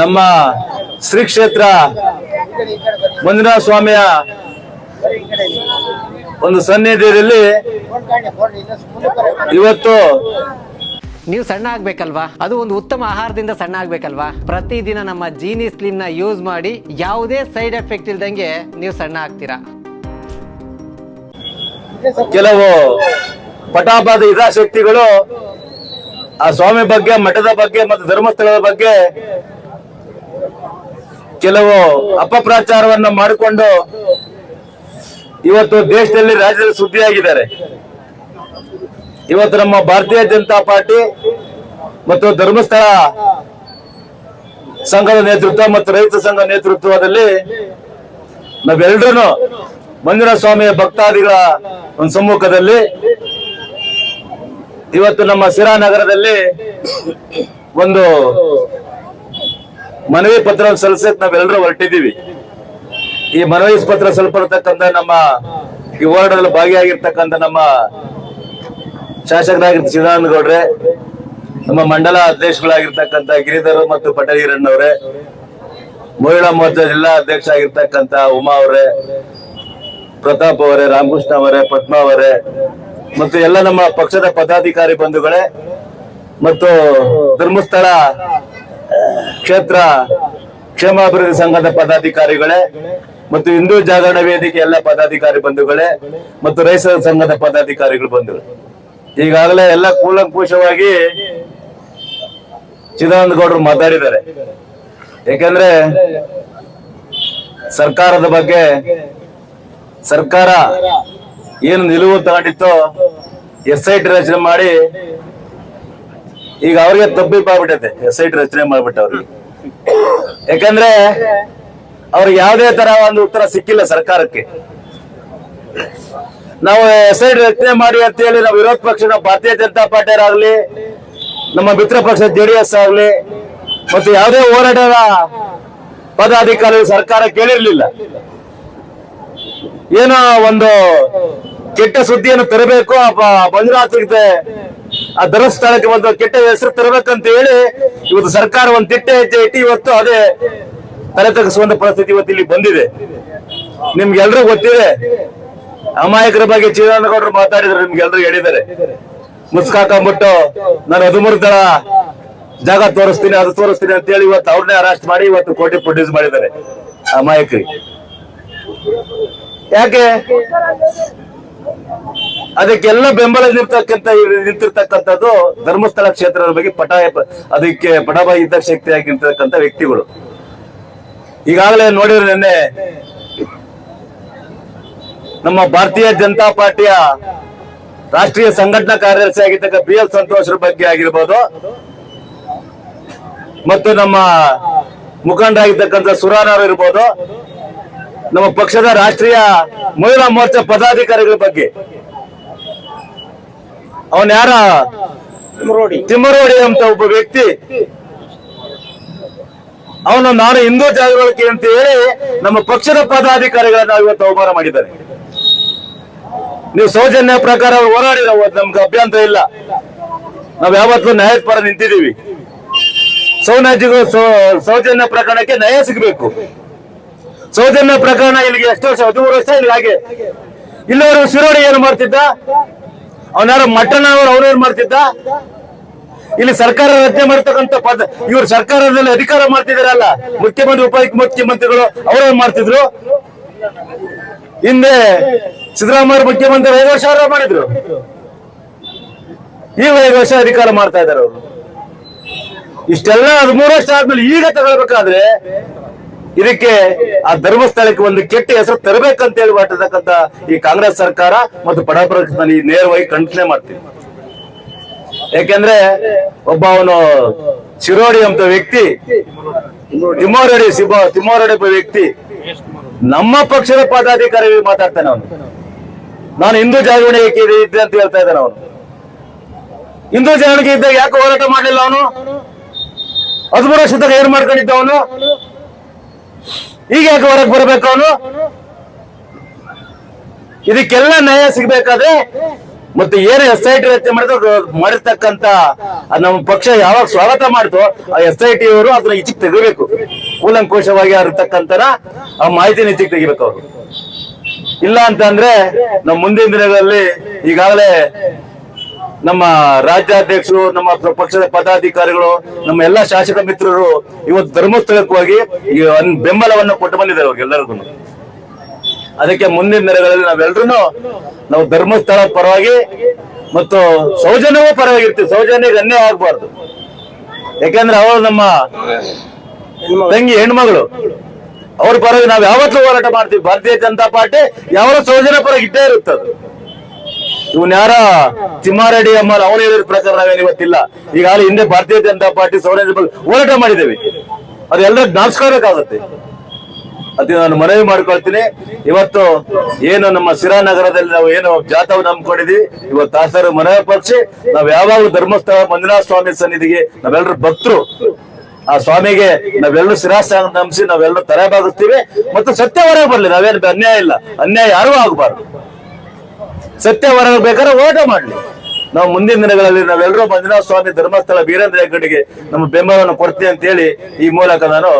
ನಮ್ಮ ಶ್ರೀ ಕ್ಷೇತ್ರ ಮಂಜುನಾಥ ಸ್ವಾಮಿಯ ಒಂದು ಸನ್ನಿಧಿಯಲ್ಲಿ ಇವತ್ತು ನೀವು ಸಣ್ಣ ಆಗ್ಬೇಕಲ್ವಾ? ಅದು ಒಂದು ಉತ್ತಮ ಆಹಾರದಿಂದ ಸಣ್ಣ ಆಗ್ಬೇಕಲ್ವಾ? ಪ್ರತಿದಿನ ನಮ್ಮ ಜೀನಿ ಸ್ಲಿಮ್ನ ಯೂಸ್ ಮಾಡಿ ಯಾವುದೇ ಸೈಡ್ ಎಫೆಕ್ಟ್ ಇಲ್ದಂಗೆ ನೀವು ಸಣ್ಣ ಆಗ್ತೀರಾ? ಕೆಲವು ಪಟಾಪದ ಹಿತಾಶಕ್ತಿಗಳು ಆ ಸ್ವಾಮಿ ಬಗ್ಗೆ ಮಠದ ಬಗ್ಗೆ ಮತ್ತು ಧರ್ಮಸ್ಥಳದ ಬಗ್ಗೆ ಕೆಲವು ಅಪಪ್ರಚಾರವನ್ನು ಮಾಡಿಕೊಂಡು ಇವತ್ತು ದೇಶದಲ್ಲಿ ರಾಜ್ಯದಲ್ಲಿ ಸುದ್ದಿಯಾಗಿದ್ದಾರೆ. ಇವತ್ತು ನಮ್ಮ ಭಾರತೀಯ ಜನತಾ ಪಾರ್ಟಿ ಮತ್ತು ಧರ್ಮಸ್ಥಳ ಸಂಘದ ನೇತೃತ್ವ ಮತ್ತು ರೈತ ಸಂಘ ನೇತೃತ್ವದಲ್ಲಿ ನಾವೆಲ್ಲರೂ ಮಂಜುನಾಥ ಸ್ವಾಮಿಯ ಭಕ್ತಾದಿಗಳ ಒಂದು ಸಮ್ಮುಖದಲ್ಲಿ ಇವತ್ತು ನಮ್ಮ ಸಿರಾ ನಗರದಲ್ಲಿ ಒಂದು ಮನವಿ ಪತ್ರ ಸಲ್ಲಿಸಕ್ ನಾವೆಲ್ಲರೂ ಹೊರಟಿದ್ದೀವಿ ಈ ಮನವಿ ಪತ್ರ ಸಲ್ಲಿಸಿರ್ತಕ್ಕಂಥ ನಮ್ಮ ಈ ಹೋರಾಟದಲ್ಲಿ ಭಾಗಿಯಾಗಿರ್ತಕ್ಕಂಥ ನಮ್ಮ ಶಾಸಕರಾಗಿರ್ತ ಚಿದಾನಂದ ಗೌಡ್ರೆ, ನಮ್ಮ ಮಂಡಲ ಅಧ್ಯಕ್ಷಗಳಾಗಿರ್ತಕ್ಕಂಥ ಗಿರಿಧರ್ ಮತ್ತು ಪಟೇಲ್ ಹಿರಣ್ಣವ್ರೆ, ಮಹಿಳಾ ಮೋರ್ಚಾ ಜಿಲ್ಲಾ ಅಧ್ಯಕ್ಷ ಆಗಿರ್ತಕ್ಕಂಥ ಉಮಾ ಅವರೇ, ಪ್ರತಾಪ್ ಅವರೇ, ರಾಮಕೃಷ್ಣ ಅವರೇ, ಪದ್ಮಾ ಅವರೇ, ಮತ್ತು ಎಲ್ಲ ನಮ್ಮ ಪಕ್ಷದ ಪದಾಧಿಕಾರಿ ಬಂಧುಗಳೇ, ಮತ್ತು ಧರ್ಮಸ್ಥಳ ಕ್ಷೇತ್ರ ಕ್ಷೇಮಾಭಿವೃದ್ಧಿ ಸಂಘದ ಪದಾಧಿಕಾರಿಗಳೇ ಮತ್ತು ಹಿಂದೂ ಜಾಗರಣ ವೇದಿಕೆ ಎಲ್ಲ ಪದಾಧಿಕಾರಿ ಬಂಧುಗಳೇ ಮತ್ತು ರೈತ ಸಂಘದ ಪದಾಧಿಕಾರಿಗಳು ಬಂಧುಗಳು. ಈಗಾಗಲೇ ಎಲ್ಲ ಕೂಲಂಕುಷವಾಗಿ ಚಿದಾನಂದ ಗೌಡರು ಮಾತಾಡಿದ್ದಾರೆ. ಯಾಕಂದ್ರೆ ಸರ್ಕಾರದ ಬಗ್ಗೆ ಸರ್ಕಾರ ಏನು ನಿಲುವು ತಗೊಂಡಿತ್ತೋ ಎಸ್ ಐ ಟಿ ರಚನೆ ಮಾಡಿ ಈಗ ಅವ್ರಿಗೆ ತಪ್ಪಿಪಾಗ್ಬಿಟ್ಟೈತೆ ಎಸ್ ಐ ಟಿ ರಚನೆ ಮಾಡ್ಬಿಟ್ಟು ಅವ್ರಿಗೆ ಯಾಕಂದ್ರೆ ಅವ್ರಿಗೆ ಯಾವುದೇ ತರ ಒಂದು ಉತ್ತರ ಸಿಕ್ಕಿಲ್ಲ ಸರ್ಕಾರಕ್ಕೆ. ನಾವು ಟಿ ರಚನೆ ಮಾಡಿ ಅಂತ ಹೇಳಿ ನಾವು ವಿರೋಧ ಪಕ್ಷದ ಭಾರತೀಯ ಜನತಾ ಪಾರ್ಟಿಯರಾಗ್ಲಿ ನಮ್ಮ ಮಿತ್ರ ಪಕ್ಷ ಜೆಡಿಎಸ್ ಆಗ್ಲಿ, ಮತ್ತು ಯಾವುದೇ ಹೋರಾಟದ ಪದಾಧಿಕಾರಿ ಸರ್ಕಾರ ಕೇಳಿರ್ಲಿಲ್ಲ ಏನೋ ಒಂದು ಕೆಟ್ಟ ಸುದ್ದಿಯನ್ನು ತರಬೇಕು ಮಂಜುನಾಥ್ ಆ ಧರ್ಮಸ್ಥಳಕ್ಕೆ ಒಂದು ಕೆಟ್ಟ ಹೆಸರು ತರಬೇಕಂತ ಹೇಳಿ ಇವತ್ತು ಸರ್ಕಾರ ಒಂದು ತಿಟ್ಟೆ ಹೆಜ್ಜೆ ಇಟ್ಟು ಇವತ್ತು ಅದೇ ತಲೆ ತಗ್ಗಿಸುವಂತ ಪರಿಸ್ಥಿತಿ ಇವತ್ತು ಇಲ್ಲಿ ಬಂದಿದೆ. ನಿಮ್ಗೆಲ್ರಿಗೂ ಗೊತ್ತಿದೆ, ಅಮಾಯಕರ ಬಗ್ಗೆ ಚಿದಾನಗೌಡರು ಮಾತಾಡಿದ್ರು ನಿಮ್ಗೆಲ್ರು ಹೇಳಿದ್ದಾರೆ. ಮುಸ್ಕಾಕೊಂಬಿಟ್ಟು ನಾನು ಹದಿಮೂರು ತಳ ಜಾಗ ತೋರಿಸ್ತೀನಿ, ಅದು ತೋರಿಸ್ತೀನಿ ಅಂತ ಹೇಳಿ ಇವತ್ತು ಅವ್ರನ್ನೇ ಅರೆಸ್ಟ್ ಮಾಡಿ ಇವತ್ತು ಕೋಟಿ ಪ್ರೊಡ್ಯೂಸ್ ಮಾಡಿದ್ದಾರೆ ಅಮಾಯಕರಿಗೆ. ಯಾಕೆ? ಅದಕ್ಕೆಲ್ಲ ಬೆಂಬಲ ನಿರ್ತಕ್ಕಂಥ ನಿಂತಿರ್ತಕ್ಕಂಥದ್ದು ಧರ್ಮಸ್ಥಳ ಕ್ಷೇತ್ರದ ಬಗ್ಗೆ ಪಟ ಅದಕ್ಕೆ ಪಟಬ ಇದ್ದ ಶಕ್ತಿಯಾಗಿರ್ತಕ್ಕಂಥ ವ್ಯಕ್ತಿಗಳು. ಈಗಾಗಲೇ ನೋಡಿದ್ರೆ ನಿನ್ನೆ ನಮ್ಮ ಭಾರತೀಯ ಜನತಾ ಪಾರ್ಟಿಯ ರಾಷ್ಟ್ರೀಯ ಸಂಘಟನಾ ಕಾರ್ಯದರ್ಶಿ ಆಗಿರ್ತಕ್ಕ ಬಿ ಎಲ್ ಸಂತೋಷರ ಬಗ್ಗೆ ಆಗಿರ್ಬೋದು. ಮತ್ತು ನಮ್ಮ ಮುಖಂಡ ಮುಖಂಡರಾಗಿರ್ತಕ್ಕಂಥ ಸುರಾನವರು ಇರ್ಬೋದು. ನಮ್ಮ ಪಕ್ಷದ ರಾಷ್ಟ್ರೀಯ ಮಹಿಳಾ ಮೋರ್ಚಾ ಪದಾಧಿಕಾರಿಗಳ ಬಗ್ಗೆ. ಅವನ್ ಯಾರ? ತಿಮ್ಮರೋಡಿ. ಅಂತ ಒಬ್ಬ ವ್ಯಕ್ತಿ. ಅವನು ನಾನು ಹಿಂದೂ ಜಾಗೃತಿ ಅಂತ ಹೇಳಿ ನಮ್ಮ ಪಕ್ಷದ ಪದಾಧಿಕಾರಿಗಳನ್ನ ಇವತ್ತು ಅವಮಾನ ಮಾಡಿದ್ದಾರೆ. ನೀವು ಸೌಜನ್ಯ ಪ್ರಕಾರ ಹೋರಾಡಿರೋ ನಮ್ಗೆ ಅಭ್ಯಂತರ ಇಲ್ಲ. ನಾವ್ ಯಾವತ್ತೂ ನ್ಯಾಯದ ಪರ ನಿಂತಿದ್ದೀವಿ. ಸೌನಾಜಿಗೂ ಸೌಜನ್ಯ ಪ್ರಕರಣಕ್ಕೆ ನ್ಯಾಯ ಸಿಗಬೇಕು. ಸೌಜನ್ಯ ಪ್ರಕರಣ ಇಲ್ಲಿಗೆ ಎಷ್ಟು ವರ್ಷ? ಹದಿಮೂರು ವರ್ಷ ಇಲ್ಲಿ ಹಾಗೆ ಇಲ್ಲವರು ಶಿರೋಡಿ ಏನು ಮಾಡ್ತಿದ್ದ? ಅವನಾರ ಮಟ್ಟನ ಅವರು ಅವ್ರೇನ್ ಮಾಡ್ತಿದ್ದ? ಇಲ್ಲಿ ಸರ್ಕಾರ ರಚನೆ ಮಾಡ್ತಕ್ಕಂತ ಪದ ಇವರು ಸರ್ಕಾರದಲ್ಲಿ ಅಧಿಕಾರ ಮಾಡ್ತಿದಾರಲ್ಲ, ಮುಖ್ಯಮಂತ್ರಿ ಉಪ ಮುಖ್ಯಮಂತ್ರಿಗಳು ಅವರೇನ್ ಮಾಡ್ತಿದ್ರು? ಹಿಂದೆ ಸಿದ್ದರಾಮಯ್ಯ ಮುಖ್ಯಮಂತ್ರಿ ಐದು ವರ್ಷ ಅವ್ರ ಮಾಡಿದ್ರು? ಈಗ ಐದು ವರ್ಷ ಅಧಿಕಾರ ಮಾಡ್ತಾ ಇದಾರೆ ಅವರು. ಇಷ್ಟೆಲ್ಲ ಹದಿಮೂರು ವರ್ಷ ಆದ್ಮೇಲೆ ಈಗ ತಗೊಳ್ಬೇಕಾದ್ರೆ ಇದಕ್ಕೆ ಆ ಧರ್ಮಸ್ಥಳಕ್ಕೆ ಒಂದು ಕೆಟ್ಟ ಹೆಸರು ತರಬೇಕಂತ ಹೇಳಿ ಮಾಡಿರ್ತಕ್ಕಂತ ಈ ಕಾಂಗ್ರೆಸ್ ಸರ್ಕಾರ ಮತ್ತು ನಾನು ನೇರವಾಗಿ ಖಂಡನೆ ಮಾಡ್ತೀನಿ ಯಾಕೆಂದ್ರೆ ಒಬ್ಬ ಅವನು ಶಿರೋಡಿ ಅಂತ ವ್ಯಕ್ತಿ, ತಿಮ್ಮೋರಡಿ ಸಿಬ ತಿಮ್ಮೋರಡಿ ಒಬ್ಬ ವ್ಯಕ್ತಿ, ನಮ್ಮ ಪಕ್ಷದ ಪದಾಧಿಕಾರಿ ಮಾತಾಡ್ತಾನೆ ಅವನು. ನಾನು ಹಿಂದೂ ಜಾಗರಣೆಗೆ ಇದ್ದೆ ಅಂತ ಹೇಳ್ತಾ ಇದ್ದಾನೆ ಅವನು. ಹಿಂದೂ ಜಾಗರಣೆಗೆ ಇದ್ದಾಗ ಯಾಕೆ ಹೋರಾಟ ಮಾಡಲಿಲ್ಲ ಅವನು? ಹದಿಮೂರು ವರ್ಷದಾಗ ಏನ್ ಮಾಡ್ಕೊಂಡಿದ್ದ ಅವನು? ಈಗ ಯಾಕೆ ಹೊರಗೆ ಬರಬೇಕು ಅವನು? ಇದಕ್ಕೆಲ್ಲ ನ್ಯಾಯ ಸಿಗ್ಬೇಕಾದ್ರೆ ಮತ್ತೆ ಏನು ಎಸ್ ಐ ಟಿ ರಚನೆ ಮಾಡಿದ್ರು ಮಾಡಿರ್ತಕ್ಕಂತ ನಮ್ಮ ಪಕ್ಷ ಯಾವಾಗ ಸ್ವಾಗತ ಮಾಡ್ತೋ, ಆ ಎಸ್ ಐ ಟಿ ಅವರು ಅದನ್ನ ಈಚೆಗೆ ತೆಗಿಬೇಕು. ಕೂಲಂಕೋಶವಾಗಿ ಇರತಕ್ಕಂತ ಆ ಮಾಹಿತಿನ ಈಚೆಗೆ ತೆಗಿಬೇಕು ಅವರು. ಇಲ್ಲ ಅಂತ ಅಂದ್ರೆ ನಮ್ಮ ಮುಂದಿನ ದಿನಗಳಲ್ಲಿ ಈಗಾಗಲೇ ನಮ್ಮ ರಾಜ್ಯಾಧ್ಯಕ್ಷರು, ನಮ್ಮ ಪಕ್ಷದ ಪದಾಧಿಕಾರಿಗಳು, ನಮ್ಮ ಎಲ್ಲಾ ಶಾಸಕ ಮಿತ್ರರು ಇವತ್ತು ಧರ್ಮಸ್ಥಳಕ್ಕೆ ಹೋಗಿ ಬೆಂಬಲವನ್ನು ಕೊಟ್ಟು ಬಂದಿದ್ದಾರೆ ಅವ್ರಿಗೆಲ್ಲರಿಗೂ ಅದಕ್ಕೆ ಮುಂದಿನ ದಿನಗಳಲ್ಲಿ ನಾವೆಲ್ಲರೂ ನಾವು ಧರ್ಮಸ್ಥಳ ಪರವಾಗಿ ಮತ್ತು ಸೌಜನ್ಯವೂ ಪರವಾಗಿರ್ತೀವಿ. ಸೌಜನ್ಯಕ್ಕೆ ಅನ್ಯಾಯ ಆಗ್ಬಾರ್ದು. ಯಾಕಂದ್ರೆ ಅವರು ನಮ್ಮ ತಂಗಿ ಹೆಣ್ಮಗಳು. ಅವ್ರ ಪರವಾಗಿ ನಾವು ಯಾವತ್ತೂ ಹೋರಾಟ ಮಾಡ್ತೀವಿ. ಭಾರತೀಯ ಜನತಾ ಪಾರ್ಟಿ ಯಾವ ಸೌಜನ್ಯ ಪರವಾಗಿ ಇಟ್ಟೇ ಇರುತ್ತದು. ಇವನ್ ಯಾರ? ತಿಮ್ಮಾರೆಡ್ಡಿ ಅಮ್ಮ ಅವನು ಹೇಳಿದ ಪ್ರಕಾರ ನಾವೇನು ಇವತ್ತಿಲ್ಲ. ಈಗಾಗಲೇ ಹಿಂದೆ ಭಾರತೀಯ ಜನತಾ ಪಾರ್ಟಿ ಬಗ್ಗೆ ಹೋರಾಟ ಮಾಡಿದ್ದೇವೆ. ಅದೆಲ್ಲ ಜ್ಞಾಪಿಸ್ಕೋಬೇಕಾಗುತ್ತೆ ಅದೇ ನಾನು ಮನವಿ ಮಾಡ್ಕೊಳ್ತೀನಿ. ಇವತ್ತು ಏನು ನಮ್ಮ ಸಿರಾ ನಗರದಲ್ಲಿ ನಾವು ಏನು ಜಾಥವನ್ನು ನಂಬ್ಕೊಂಡಿದೀವಿ ಇವತ್ತು ತಾಸರು ಮನವಿ ಪಕ್ಷಿ, ನಾವ್ ಯಾವಾಗಲೂ ಧರ್ಮಸ್ಥಳ ಮಂಜುನಾಥ ಸ್ವಾಮಿ ಸನ್ನಿಧಿಗೆ ನಾವೆಲ್ಲರೂ ಭಕ್ತರು, ಆ ಸ್ವಾಮಿಗೆ ನಾವೆಲ್ಲರೂ ಶಿರಾಸ ನಂಬಿಸಿ ನಾವೆಲ್ಲರೂ ತಲೆ ಬಾಗಿಸ್ತೀವಿ. ಮತ್ತು ಸತ್ಯ ಹೊರಗೆ ಬರ್ಲಿ, ನಾವೇನು ಅನ್ಯಾಯ ಇಲ್ಲ. ಅನ್ಯಾಯ ಯಾರು ಆಗಬಾರ್ದು. ಸತ್ಯ ಹೊರಗೆ ಬೇಕಾದ್ರೆ ಹೋರಾಟ ಮಾಡ್ಲಿ. ನಾವು ಮುಂದಿನ ದಿನಗಳಲ್ಲಿ ನಾವೆಲ್ಲರೂ ಮಂಜುನಾಥ ಸ್ವಾಮಿ ಧರ್ಮಸ್ಥಳ ವೀರೇಂದ್ರ ಹೆಗ್ಗಡೆಗೆ ನಮ್ಮ ಬೆಂಬಲವನ್ನು ಕೊಡ್ತೀವಿ ಅಂತ ಹೇಳಿ ಈ ಮೂಲಕ ನಾನು